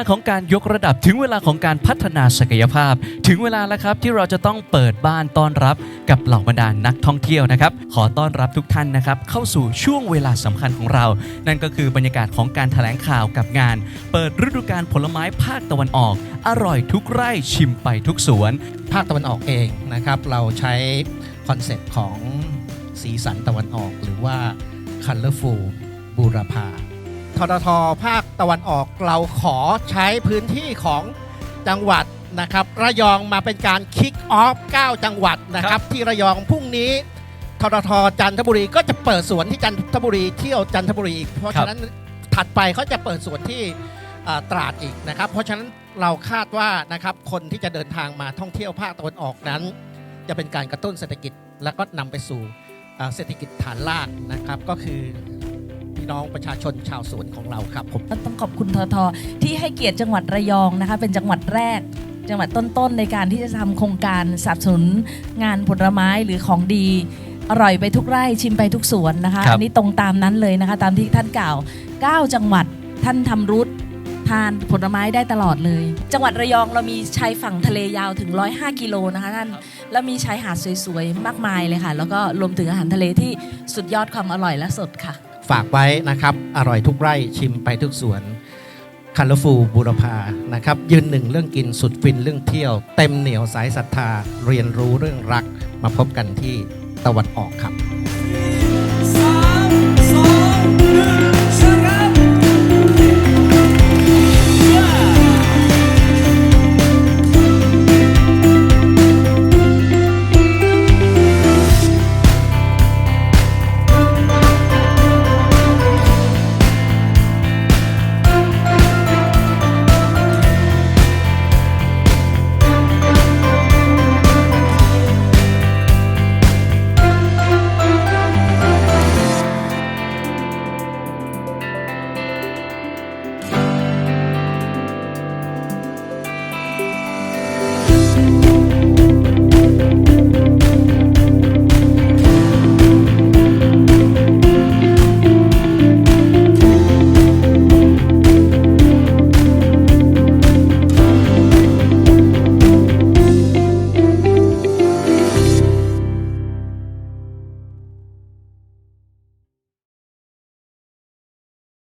าของการยกระดับถึงเวลาของการพัฒนาศักยภาพ ถึงเวลาแล้วครับที่เราจะต้องเปิดบ้านต้อนรับกับเหล่าบรรดานักท่องเที่ยวนะครับ ขอต้อนรับทุกท่านนะครับ เข้าสู่ช่วงเวลาสำคัญของเรา นั่นก็คือบรรยากาศของการแถลงข่าวกับงาน เปิดฤดูกาลผลไม้ภาคตะวันออก อร่อยทุกไร่ชิมไปทุกสวน ภาคตะวันออกเองนะครับ เราใช้คอนเซปต์ของสีสันตะวันออก หรือว่า Colorful บูรพา ทททภาคตะวันออกเราขอใช้พื้นที่ของจังหวัดนะครับระยองมาเป็นการคิกออฟ 9 จังหวัดนะครับ ที่ระยองพรุ่งนี้ทททจันทบุรีก็จะเปิดสวนที่จันทบุรีเที่ยวจันทบุรีอีกเพราะฉะนั้นถัดไปเขาจะเปิดสวนที่ตราดอีกนะครับ เพราะฉะนั้นเราคาดว่านะครับคนที่จะเดินทางมาท่องเที่ยวภาคตะวันออกนั้น จะเป็นการกระตุ้นเศรษฐกิจแล้วก็นำไปสู่เศรษฐกิจฐานรากนะครับก็คือ น้องประชาชนชาวสวนของเราครับผมต้องขอบคุณททที่ให้เกียรติจังหวัดระยองนะคะ เป็นจังหวัดแรก จังหวัดต้นๆในการที่จะทำโครงการสนับสนุนงานผลไม้หรือของดีอร่อยไปทุกไร่ชิมไปทุกสวนนะคะครับอันนี้ตรงตามนั้นเลยนะคะ ตามที่ท่านกล่าว 9 จังหวัดท่านทำรูททานผลไม้ได้ตลอดเลย จังหวัดระยองเรามีชายฝั่งทะเลยาวถึง 105 กิโลนะคะท่านแล้วมีชายหาดสวยๆ มากมายเลยค่ะ แล้วก็รวมถึงอาหารทะเลที่สุดยอดความอร่อยและสดค่ะ ฝากไว้นะครับ อร่อยทุกไร่ชิมไปทุกสวนคันลฟูบุรพานะครับ ยืนหนึ่งเรื่องกินสุดฟินเรื่องเที่ยว เต็มเหนียวสายศรัทธา เรียนรู้เรื่องรัก มาพบกันที่ตะวันออกครับ